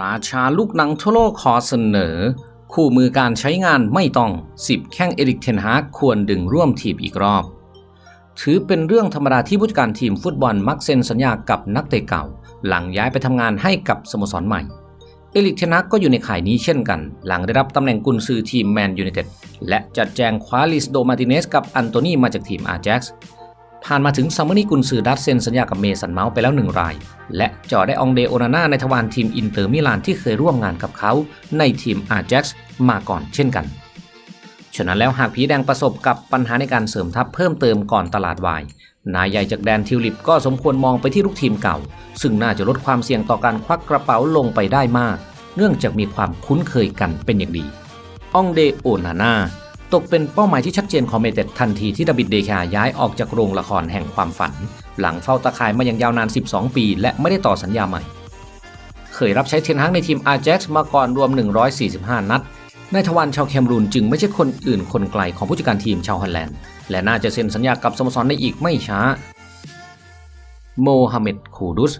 ราชาลูกหนังทั่วโลกขอเสนอ คู่มือการใช้งานไม่ต้อง 10 แข้งเอริกเทนฮากควรดึงร่วมทีมอีกรอบ ถือเป็นเรื่องธรรมดาที่ผู้จัดการทีมฟุตบอลมักเซ็นสัญญากับนักเตะเก่า หลังย้ายไปทำงานให้กับสโมสรใหม่ เอริกเทนฮากก็อยู่ในข่ายนี้เช่นกัน หลังได้รับตำแหน่งกุนซือทีมแมนยูไนเต็ดและจัดแจงคว้าลิสโดมาติเนสกับอันโตนีมาจากทีมอาแจ็กซ์ ผ่านมาถึงซัมเมอร์นีกุนซือดัตเซ็นสัญญากับเมสันเมาส์ไปแล้วหนึ่งราย และจอได้องเดโอนาน่าในทวารทีมอินเตอร์มิลานที่เคยร่วมงานกับเขาในทีมอาแจ็กซ์มาก่อนเช่นกันฉะนั้นแล้วหากผีแดงประสบกับปัญหาในการเสริมทัพเพิ่มเติมก่อนตลาดวาย นายใหญ่จากแดนทิวลิปก็สมควรมองไปที่ลูกทีมเก่า ซึ่งน่าจะลดความเสี่ยงต่อการควักกระเป๋าลงไปได้มาก เนื่องจากมีความคุ้นเคยกันเป็นอย่างดีองเดโอนาน่า ตกเป็นเป้าหมายที่ชัดเจนของเมเต็ดทันทีที่ดาบิดเดชาย้ายออกจากโรงละครแห่งความฝัน หลังเฝ้าตะข่ายมาอย่างยาวนาน 12 ปี และไม่ได้ต่อสัญญาใหม่ เคยรับใช้เทนฮากในทีมอาร์แจ็กซ์มาก่อนรวม 145 นัดนายทวารชาวแคมรูนจึงไม่ใช่คนอื่นคนไกลของผู้จัดการทีมชาวฮอลแลนด์ และน่าจะเซ็นสัญญากับสโมสรในอีกไม่ช้า โมฮัมเหม็ดคูดุส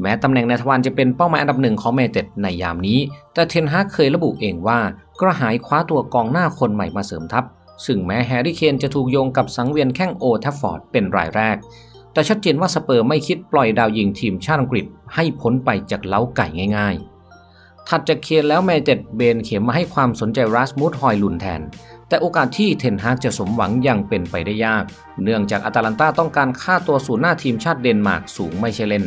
แม้ตำแหน่งในทวารจะเป็นเป้าหมายอันดับหนึ่งของเมเต็ดในยามนี้ แต่เทนฮากเคยระบุเองว่ากระหายคว้าตัวกองหน้าคนใหม่มาเสริมทัพ ซึ่งแม้แฮร์รี่เคนจะถูกโยงกับสังเวียนแข้งโอทัฟฟอร์ดเป็นรายแรก แต่ชัดเจนว่าสเปอร์ไม่คิดปล่อยดาวยิงทีมชาติอังกฤษให้พ้นไปจากเล้าไก่ง่ายๆ ถัดจากเคนแล้วแมเต็ดเบนเข็มมาให้ความสนใจรัสมูดฮอยลุนแทนแต่โอกาสที่เทนฮากจะสมหวังยังเป็นไปได้ยาก เนื่องจากอาตาลันตาต้องการค่าตัวศูนย์หน้าทีมชาติเดนมาร์กสูงไม่ใช่เล่น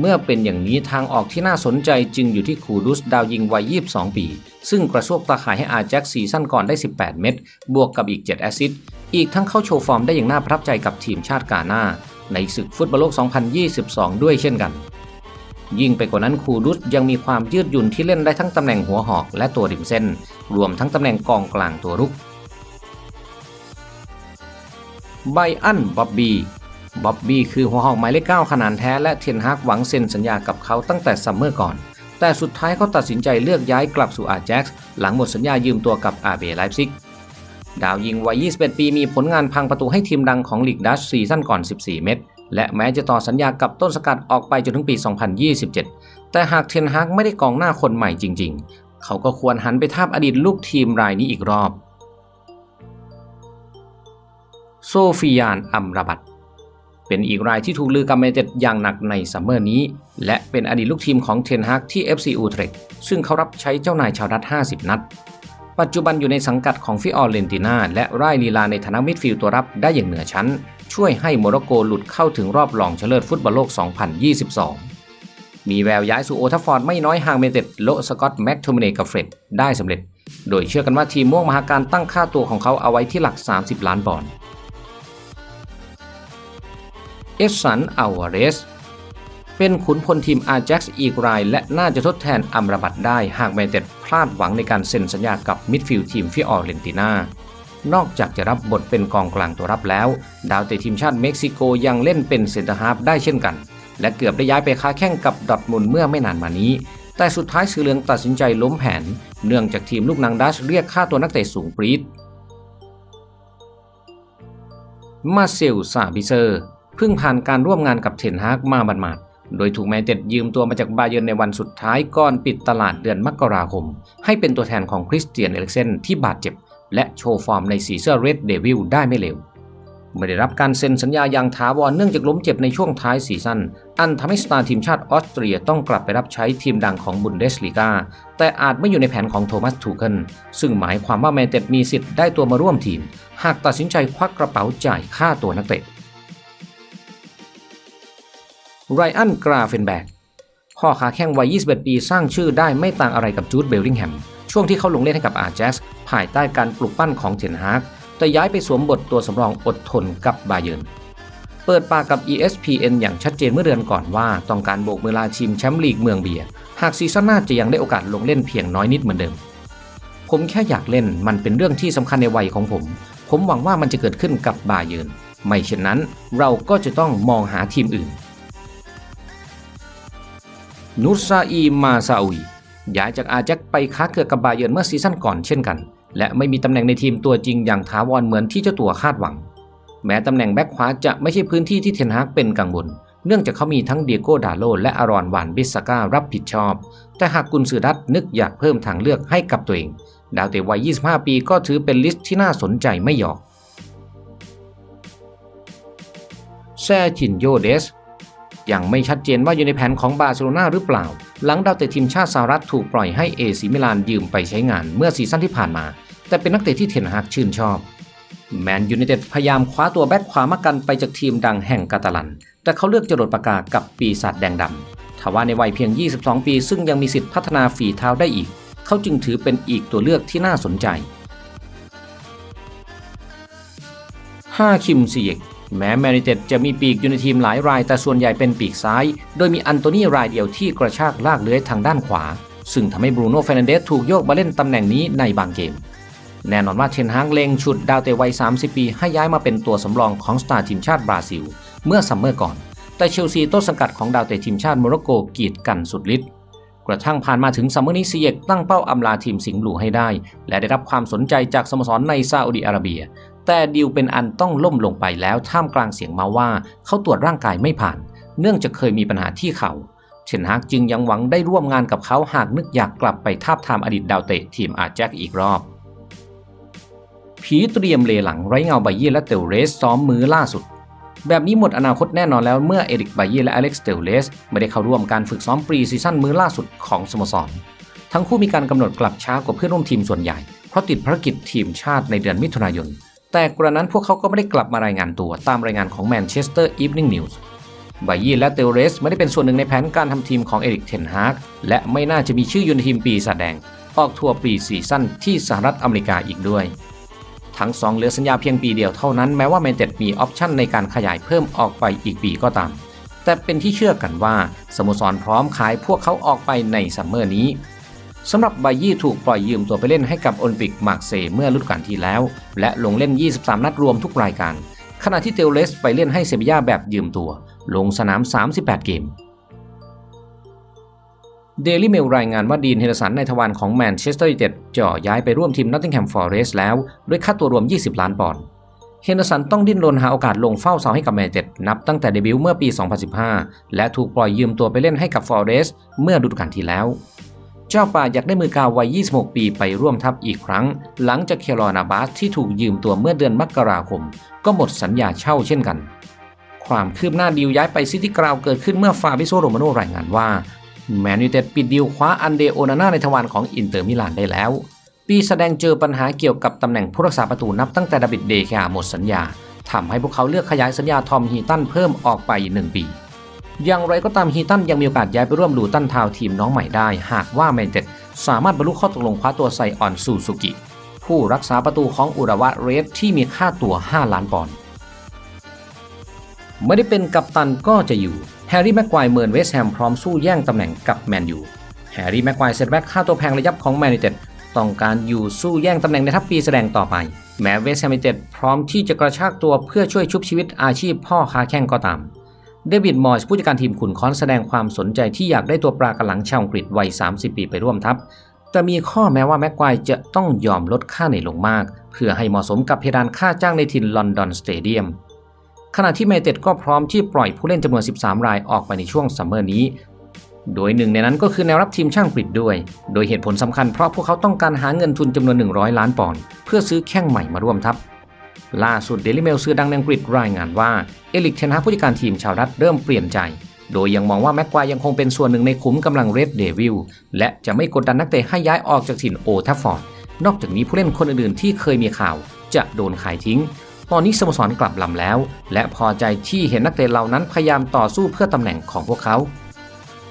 เมื่อเป็นอย่างนี้ทางออกที่น่าสนใจจึงอยู่ที่คูดุสดาวยิงวัย 22 ปี ซึ่งกระโชกตาข่ายให้อาแจ็คซีซั่นก่อนได้ 18 เม็ดบวกกับอีก 7 แอซิสอีกทั้งเข้าโชว์ฟอร์มได้อย่างน่าประทับใจกับทีมชาติกาหน้า ในศึกฟุตบอลโลก 2022 ด้วยเช่นกัน ยิ่งไปกว่านั้นคูดุสยังมีความยืดหยุ่นที่เล่นได้ทั้งตำแหน่งหัวหอกและตัวริมเส้น รวมทั้งตำแหน่งกองกลางตัวรุกไบอันบ๊อบบี้ บ๊อบบี้คือหัวหอกหมายเลข9ขนาดแท้และเทนฮากหวังเซ็นสัญญากับเขาตั้งแต่ซัมเมอร์ก่อน แต่สุดท้ายเขาตัดสินใจเลือกย้ายกลับสู่อาแจ็กซ์หลังหมดสัญญายืมตัวกับอาเบไลฟ์ซิกดาวยิงวัย 21 ปีมีผลงานพังประตูให้ทีมดังของลีกดัชซีซั่นก่อน 14 เม็ดและแม้จะต่อสัญญากับต้นสกัดออกไปจนถึงปี 2027 แต่หากเทนฮากไม่ได้กองหน้าคนใหม่จริง ๆ เขาก็ควรหันไปทาบอดีตลูกทีมรายนี้อีกรอบ โซฟิยานอัมราบัต เป็นอีกรายที่ถูกลือกำเมเต็ดอย่างหนักในซัมเมอร์นี้ และเป็นอดีตลูกทีมของเทนฮากที่ FC อูเทรกซึ่งเขารับใช้เจ้านายชาวดัต50 นัด ปัจจุบันอยู่ในสังกัดของฟิออร์เรนติน่าและไร่ลีลาในฐานะมิดฟิลด์ตัวรับได้อย่างเหนือชั้น ช่วยให้โมร็อกโกหลุดเข้าถึงรอบรองชนะเลิศฟุตบอลโลก 2022 มีแววย้ายสู่โอทัฟฟอร์ดไม่น้อยห่างเมเต็ดโลสกอตแม็กโทมิเนกับเฟรดได้สำเร็จ โดยเชื่อกันว่าทีมม่วงมหาการตั้งค่าตัวของเขาเอาไว้ที่หลัก 30 ล้านปอนด์ เอสสันอาวาเรสเป็นขุนพลทีมอาแจ็กซ์อีกราย และน่าจะทดแทนอัมราบัตได้หากแมนเต็ดพลาดหวังในการเซ็นสัญญากับมิดฟิลด์ทีมฟิออเรนตินานอกจากจะรับบทเป็นกองกลางตัวรับแล้ว ดาวเตะทีมชาติเม็กซิโกยังเล่นเป็นเซนเตอร์ฮาร์ฟได้เช่นกัน และเกือบได้ย้ายไปค้าแข่งกับดอทมุนเมื่อไม่นานมานี้ แต่สุดท้ายสือเหลืองตัดสินใจล้มแผน เนื่องจากทีมลูกนางดัชเรียกค่าตัวนักเตะสูงปรี๊ดมาเซลซาบิเซอร์ เพิ่งผ่านการร่วมงานกับเทนฮากมาบันมาดโดยถูกแมนเต็ดยืมตัวมาจากบาเยิร์นในวันสุดท้ายก่อนปิดตลาดเดือนมกราคม ให้เป็นตัวแทนของคริสเตียนเอลิกเซนที่บาดเจ็บ และโชว์ฟอร์มในสีเสื้อเรดเดวิลได้ไม่เร็วไม่ได้รับการเซ็นสัญญาอย่างถาวรเนื่องจากล้มเจ็บในช่วงท้ายซีซั่น อันทำให้สตาร์ทีมชาติออสเตรียต้องกลับไปรับใช้ทีมดังของบุนเดสลีกา แต่อาจไม่อยู่ในแผนของโทมัสทูเคิลซึ่งหมายความว่าแมนเต็ดมีสิทธิ์ได้ตัวมาร่วมทีม หากตัดสินใจควักกระเป๋าจ่ายค่าตัวนักเตะ ไรอันกราเฟนแบกพ่อขาแข้งวัย 21 ปีสร้างชื่อได้ไม่ต่างอะไรกับจูดเบลลิงแฮม ช่วงที่เขาลงเล่นให้กับอาร์แจ็กซ์ภายใต้การปลุกปั้นของเทนฮากแต่ย้ายไปสวมบทตัวสำรองอดทนกับบาเยิร์นเปิดปากกับ ESPN อย่างชัดเจนเมื่อเดือนก่อนว่าต้องการโบกมือลาทีมแชมป์ลีกเมืองเบียร์หากซีซั่นหน้าจะยังได้โอกาสลงเล่นเพียงน้อยนิดเหมือนเดิม ผมแค่อยากเล่นมันเป็นเรื่องที่สำคัญในวัยของผม ผมหวังว่ามันจะเกิดขึ้นกับบาเยิร์นไม่เช่นนั้นเราก็จะต้องมองหาทีมอื่น นูซาอีมาซาอุยย้ายจากอาแจ็คไปค้าเกือกกับบาเยิร์นเมื่อซีซั่นก่อนเช่นกัน และไม่มีตำแหน่งในทีมตัวจริงอย่างถาวรเหมือนที่เจ้าตัวคาดหวัง แม้ตำแหน่งแบ็คขวาจะไม่ใช่พื้นที่ที่เทนฮากเป็นกังวลเนื่องจากเขามีทั้งเดียโก้ดาโลและอารอนวานบิสการับผิดชอบ แต่หากกุนซือดัตนึกอยากเพิ่มทางเลือกให้กับตัวเอง ดาวเตะวัย 25 ปีก็ถือเป็นลิสต์ที่น่าสนใจไม่หยอกแซจินโยเดส ยังไม่ชัดเจนว่าอยู่ในแผนของบาร์เซโลนาหรือเปล่า หลังดาวเตะทีมชาติสหรัฐถูกปล่อยให้เอซิมิลานยืมไปใช้งานเมื่อซีซั่นที่ผ่านมา แต่เป็นนักเตะที่เทนฮากชื่นชอบ แมนยูไนเต็ดพยายามคว้าตัวแบ็คขวามากันไปจากทีมดังแห่งกาตาลัน แต่เขาเลือกจรดปากกากับปีศาจแดงดำทว่าในวัยเพียง 22 ปี ซึ่งยังมีสิทธิ์พัฒนาฝีเท้าได้อีก เขาจึงถือเป็นอีกตัวเลือกที่น่าสนใจ5คิมซีเยก แม้แมนยูเต็ดจะมีปีกอยู่ในทีมหลายราย แต่ส่วนใหญ่เป็นปีกซ้าย โดยมีอันโตนีรายเดียวที่กระชากลากเลื้อยทางด้านขวา ซึ่งทำให้บรูโน่เฟรนเดสถูกโยกมาเล่นตำแหน่งนี้ในบางเกม แน่นอนว่าเทนฮากเลงชุดดาวเตะวัย 30 ปี ให้ย้ายมาเป็นตัวสำรองของสตาร์ทีมชาติบราซิล เมื่อซัมเมอร์ก่อน แต่เชลซีต้นสังกัดของดาวเตะทีมชาติโมร็อกโกกีดกันสุดฤทธิ์กระทั่งผ่านมาถึงซัมเมอร์นี้ซีเยกตั้งเป้าอำลาทีมสิงห์บลูให้ได้ และได้รับความสนใจจากสโมสรในซาอุดิอาระเบีย แต่ดิวเป็นอันต้องล่มลงไปแล้วท่ามกลางเสียงมาว่าเขาตรวจร่างกายไม่ผ่าน เนื่องจากเคยมีปัญหาที่เขา่าเชนฮากจึงยังหวังได้ร่วมงานกับเขาหากนึกอยากกลับไปทาบทามอดีตดาวเตะทีมอาแจ็คอีกรอบผีเตรียมเลหลังไร้เงาไบเย่และเตลเรสซ้อมมือล่าสุด แบบนี้หมดอนาคตแน่นอนแล้วเมื่อเอริกไบเย่และอเล็กซ์เตลเลสไม่ได้เข้าร่วมการฝึกซ้อมปรีซีซั่นมือล่าสุดของสโมสร ทั้งคู่มีการกำหนดกลับช้ากว่าเพื่อนร่วมทีมส่วนใหญ่ เพราะติดภารกิจทีมชาติในเดือนมิถุนายน แต่กระนั้นพวกเขาก็ไม่ได้กลับมารายงานตัวตามรายงานของแมนเชสเตอร์อีฟนิ่งนิวส์ไบเย่และเตลเรสไม่ได้เป็นส่วนหนึ่งในแผนการทำทีมของเอริกเทนฮากและไม่น่าจะมีชื่ออยู่ในทีมปีศาจแดง ออกทัวร์ปีซีซั่นที่สหรัฐอเมริกาอีกด้วย ทั้งสองเหลือสัญญาเพียงปีเดียวเท่านั้นแม้ว่าแมนเต็ดมีออปชั่นในการขยายเพิ่มออกไปอีกปีก็ตาม แต่เป็นที่เชื่อกันว่าสโมสรพร้อมขายพวกเขาออกไปในซัมเมอร์นี้ สำหรับไบยี่ถูกปล่อยยืมตัวไปเล่นให้กับโอลิมปิกมาร์เซเมื่อฤดูกาลที่แล้ว และลงเล่น 23 นัดรวมทุกรายการ ขณะที่เตลเลสไปเล่นให้เซบียาแบบยืมตัว ลงสนาม 38 เกมเดลี่เมลรายงานว่าดีนเฮนเดอร์สันในทวารของแมนเชสเตอร์ยูไนเต็ดจ่อย้ายไปร่วมทีมนอตติงแฮมฟอร์เรสแล้ว ด้วยค่าตัวรวม 20 ล้านปอนด์เฮนเดอร์สันต้องดิ้นรนหาโอกาสลงเฝ้าเสาให้กับแมนเต็ดนับตั้งแต่เดบิวต์เมื่อปี 2015 และถูกปล่อยยืมตัวไปเล่นให้กับฟอร์เรสเมื่อฤดูกาลที่แล้ว เจ้าป่าอยากได้มือกาววัย 26 ปีไปร่วมทัพอีกครั้ง หลังจากเคลอนาบาสที่ถูกยืมตัวเมื่อเดือนมกราคม ก็หมดสัญญาเช่าเช่นกัน ความคืบหน้าดีลย้ายไปซิตี้กราวเกิดขึ้นเมื่อฟาบิโซโรมาโนรายงานว่าแมนยูเต็ดปิดดีลคว้าอันเดโอนาน่าในทวารของอินเตอร์มิลานได้แล้ว ปีแสดงเจอปัญหาเกี่ยวกับตำแหน่งผู้รักษาประตูนับตั้งแต่ดาบิดเดคาหมดสัญญาทำให้พวกเขาเลือกขยายสัญญาทอมฮีตันเพิ่มออกไป 1 ปี อย่างไรก็ตามฮีตันยังมีโอกาสย้ายไปร่วมลูตันทาวทีมน้องใหม่ได้ หากว่าแมนเต็ดสามารถบรรลุข้อตกลงคว้าตัวไซออนซูซูกิ ผู้รักษาประตูของอุระวะเรสที่มีค่าตัว 5 ล้านปอนด์ไม่ได้เป็นกัปตันก็จะอยู่แฮร์รี่แม็กควายเมินเวสแฮมพร้อมสู้แย่งตำแหน่งกับแมนยูแฮร์รี่แม็กควายเซตแบ็กค่าตัวแพงระยับของแมนยูเต็ดต้องการอยู่สู้แย่งตำแหน่งในทัพปีแสดงต่อไป แม้เวสแฮมยูเต็ดพร้อมที่จะกระชากตัวเพื่อช่วยชุบชีวิตอาชีพพ่อค้าแข่งก็ตาม เดวิดมอยส์ผู้จัดการทีมขุนค้อนแสดงความสนใจที่อยากได้ตัวปลากระหลังชาวอังกฤษวัย 30 ปีไปร่วมทัพ แต่มีข้อแม้ว่าแม็กควายจะต้องยอมลดค่าเหนื่อยลงมาก เพื่อให้เหมาะสมกับเพดานค่าจ้างในถิ่นลอนดอนสเตเดียมขณะที่เมเต็ดก็พร้อมที่ปล่อยผู้เล่นจำนวน 13 รายออกไปในช่วงซัมเมอร์นี้ โดยหนึ่งในนั้นก็คือแนวรับทีมช่างกรีดด้วย โดยเหตุผลสำคัญเพราะพวกเขาต้องการหาเงินทุนจำนวน 100 ล้านปอนด์เพื่อซื้อแข้งใหม่มาร่วมทัพ ล่าสุดเดลิเมลซื้อดังในอังกฤษรายงานว่า เอลิกเทนฮาผู้จัดการทีมชาวรัฐเริ่มเปลี่ยนใจ โดยยังมองว่าแม็กควายยังคงเป็นส่วนหนึ่งในขุมกำลังเรดเดวิลและจะไม่กดดันนักเตะให้ย้ายออกจากถิ่นโอทัฟฟอร์ด นอกจากนี้ผู้เล่นคนอื่นๆที่เคยมีข่าว จะโดนขายทิ้ง ตอนนี้สโมสรกลับลำแล้ว และพอใจที่เห็นนักเตะเหล่านั้นพยายามต่อสู้เพื่อตำแหน่งของพวกเขา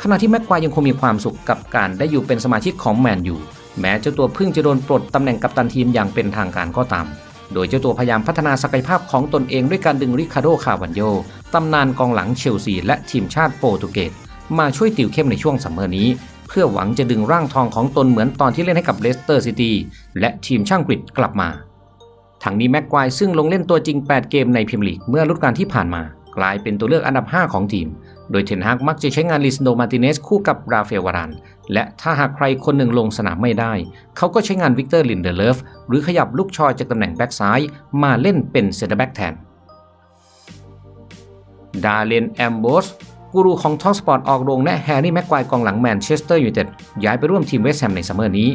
ขณะที่แม็กควายยังคงมีความสุขกับการได้อยู่เป็นสมาชิกของแมนยูแม้เจ้าตัวเพิ่งจะโดนปลดตำแหน่งกัปตันทีมอย่างเป็นทางการก็ตาม โดยเจ้าตัวพยายามพัฒนาศักยภาพของตนเองด้วยการดึงริคาโด คาวันโยตำนานกองหลังเชลซีและทีมชาติโปรตุเกสมาช่วยติวเข้มในช่วงซัมเมอร์นี้ เพื่อหวังจะดึงร่างทองของตนเหมือนตอนที่เล่นให้กับเลสเตอร์ซิตี้และทีมช่างกรีดกลับมา ทั้งนี้แม็กควายซึ่งลงเล่นตัวจริง 8 เกมในพรีเมียร์ลีกเมื่อฤดูกาลที่ผ่านมา กลายเป็นตัวเลือกอันดับ 5 ของทีม โดยเทนฮากมักจะใช้งานลิสโดมาติเนสคู่กับราเฟลวารานและถ้าหากใครคนหนึ่งลงสนามไม่ได้ เขาก็ใช้งานวิกเตอร์ลินเดเลฟหรือขยับลูกชอยจากตำแหน่งแบ็กซ้ายมาเล่นเป็นเซนเตอร์แบ็กแทน ดาเลนแอมโบสกูรูของทอ k สปอร์ตออกโรงแนะแฮร์รี่แม็กควายกองหลังแมนเชสเตอร์ยูไนเต็ดย้ายไปร่วมทีมเวสต์แฮมในซัมเมอร์นี้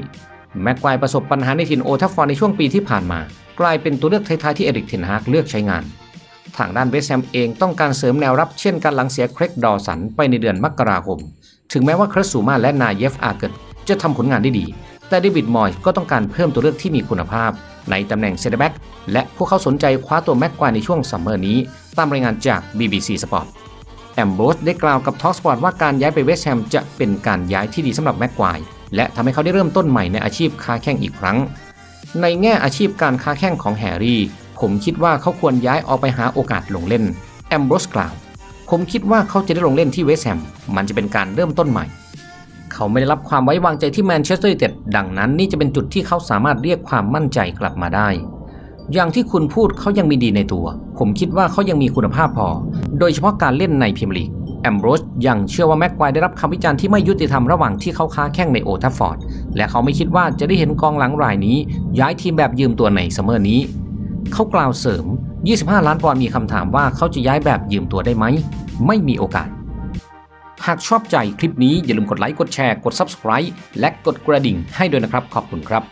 แม็กควายประสบปัญหาในถิ่นโอทัฟฟอร์ในช่วงปีที่ผ่านมา กลายเป็นตัวเลือกท้ายๆที่เอริกเทนฮากเลือกใช้งาน ทางด้านเวสแฮมเองต้องการเสริมแนวรับเช่นการหลังเสียเครกดอสันไปในเดือนมกราคม ถึงแม้ว่าครสซูมาและนาเยฟอาเกิดจะทำผลงานได้ดี แต่เดวิดมอยก็ต้องการเพิ่มตัวเลือกที่มีคุณภาพ ในตำแหน่งเซนเตอร์แบ็กและพวกเขาสนใจคว้าตัวแม็กควายในช่วงซัมเมอร์นี้ ตามรายงานจาก BBC Sport แอมโบสได้กล่าวกับทอ k สปอร์ตว่าการย้ายไปเวสแฮมจะเป็นการย้ายที่ดีสำหรับแม็กควายและทำให้เขาได้เริ่มต้นใหม่ในอาชีพค้าแข่งอีกครั้ง ในแง่อาชีพการค้าแข่งของแฮร์รี่ ผมคิดว่าเขาควรย้ายออกไปหาโอกาสลงเล่นแอมโบรสกล่าว ผมคิดว่าเขาจะได้ลงเล่นที่เวสแฮมมันจะเป็นการเริ่มต้นใหม่ เขาไม่ได้รับความไว้วางใจที่แมนเชสเตอร์ยูไนเต็ดดังนั้นนี่จะเป็นจุดที่เขาสามารถเรียกความมั่นใจกลับมาได้ อย่างที่คุณพูดเขายังมีดีในตัว ผมคิดว่าเขายังมีคุณภาพพอ โดยเฉพาะการเล่นในพรีเมียร์ลีกแอมโบรสยังเชื่อว่าแม็กควายได้รับคำวิจารณ์ที่ไม่ยุติธรรมระหว่างที่เขาค้าแข่งในโอทัฟฟอร์ด และเขาไม่คิดว่าจะได้เห็นกองหลังรายนี้ ย้ายทีมแบบยืมตัวในซัมเมอร์นี้ เขากล่าวเสริม 25 ล้านปอนด์มีคำถามว่าเขาจะย้ายแบบยืมตัวได้ไหม ไม่มีโอกาส หากชอบใจคลิปนี้อย่าลืมกดไลค์ กดแชร์ กด Subscribe และกดกระดิ่งให้ด้วยนะครับ ขอบคุณครับ